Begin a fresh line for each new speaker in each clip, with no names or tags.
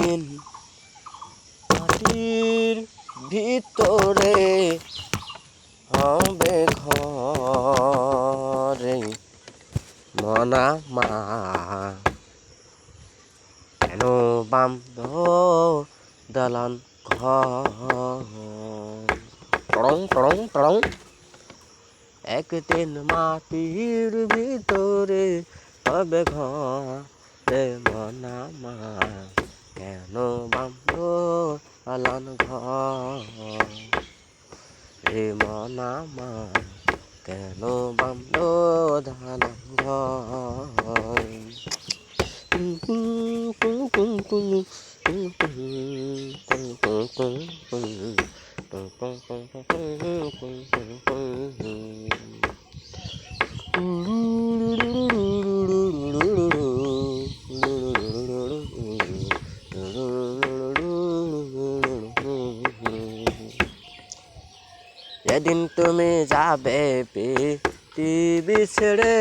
একদিন মাটির ভিতরে হবে ঘরে মনা মা। কেন বান্ধ দালান ঘর? টড়ং টড়ং একদিন মাটির ভিতরে হবে ঘরে মনা মা। কেন বান্ধ দালান ঘর রে মনা মা কেন বান্ধ দালান ঘর যেদিন তুমি যাবে পৃথিবী ছেড়ে,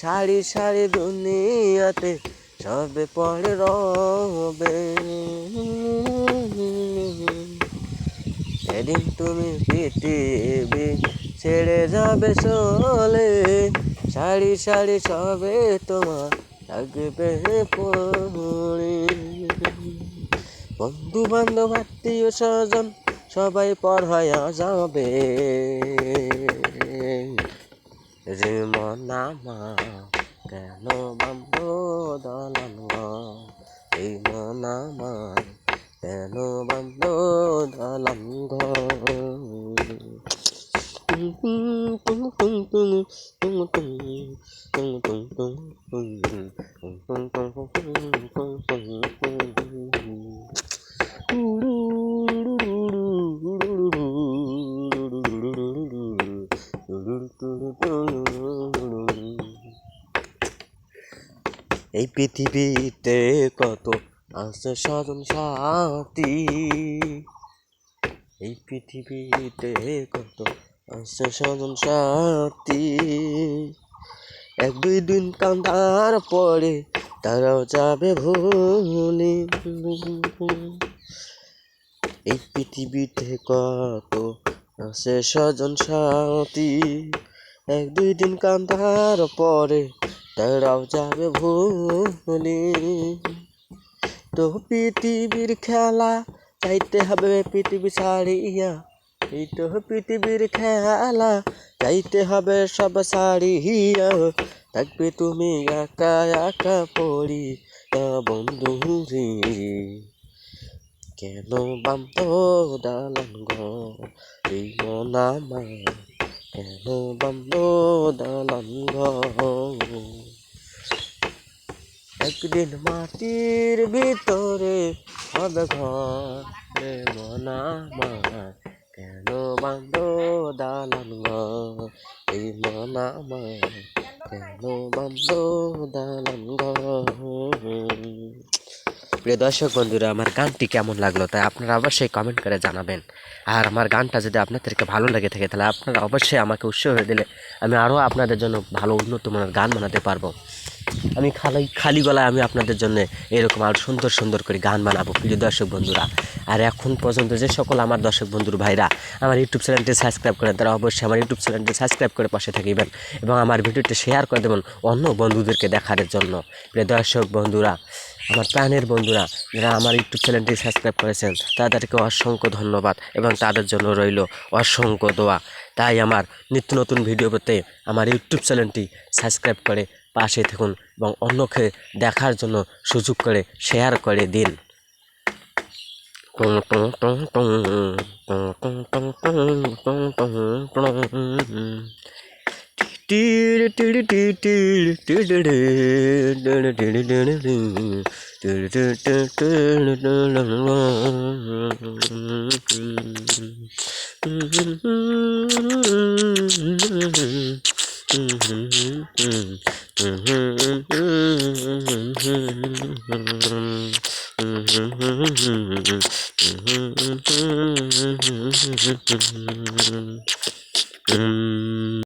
সারি সারি দুনিয়াতে সবে পড়ে রবে। এদিন তুমি পৃথিবী ছেড়ে যাবে চলে, সারি সারি সবে তোমার লাগবে পড়ে। বন্ধু বান্ধব আত্মীয় স্বজন সবাই পর হয়ে যাবে রে মনা মা কেন বাম্ব দলান এই মনা মা কেন বাম্ব দলান এই পৃথিবীতে কত আছে স্বজন সাথী এই পৃথিবীতে কত আছে স্বজন সাথী এক দুই দিন কান্দার পরে তারাও যাবে ভুলি। এই পৃথিবীতে কত আছে স্বজন সাথী এক দুই দিন কান্দার পরে তারাও যাবে ভুলি। তো পৃথিবীর খেলা চাইতে হবে পৃথিবী ছাড়িয়া। এই তো পৃথিবীর খেলা চাইতে হবে সব ছাড়িয়া। থাকবে তুমি একা একা পড়ি বন্ধু রে। কেন বান্ত দালান ঘর এই মনা মা কেন ঘর একদিন মাটির ভিতরে হবে ঘর রে মনা মা কেন বান্ধ ঘর? এই মনামা কেন বান্ধ ঘর? প্রিয় দর্শক বন্ধুরা, আমার গানটি কেমন লাগল তাই আপনারা অবশ্যই কমেন্ট করে জানাবেন। আর আমার গানটা যদি আপনাদেরকে ভালো লেগে থাকে, তাহলে আপনারা অবশ্যই আমাকে উৎসাহ দিলে আমি আরও আপনাদের জন্য ভালো উন্নত মানের গান বানাতে পারব। আমি খালি খালি গলায় আমি আপনাদের জন্য এরকম আরও সুন্দর সুন্দর করে গান বানাবো, প্রিয় দর্শক বন্ধুরা। আর এখন পর্যন্ত যে সকল আমার দর্শক বন্ধুর ভাইরা, আমার ইউটিউব চ্যানেলটি সাবস্ক্রাইব করেন, তারা অবশ্যই আমার ইউটিউব চ্যানেলটি সাবস্ক্রাইব করে পাশে থাকিবেন এবং আমার ভিডিওটি শেয়ার করে দেবেন অন্য বন্ধুদেরকে দেখার জন্য। প্রিয় দর্শক বন্ধুরা আমার প্রাণের বন্ধুরা, যারা আমার ইউটিউব চ্যানেলটি সাবস্ক্রাইব করেছেন, তাদেরকে অসংখ্য ধন্যবাদ এবং তাদের জন্য রইল অসংখ্য দোয়া। তাই আমার নিত্য নতুন ভিডিও পেতে আমার ইউটিউব চ্যানেলটি সাবস্ক্রাইব করে পাশে থাকুন এবং অন্যকে দেখার জন্য সুযোগ করে শেয়ার করে দিন। Mm-hmm.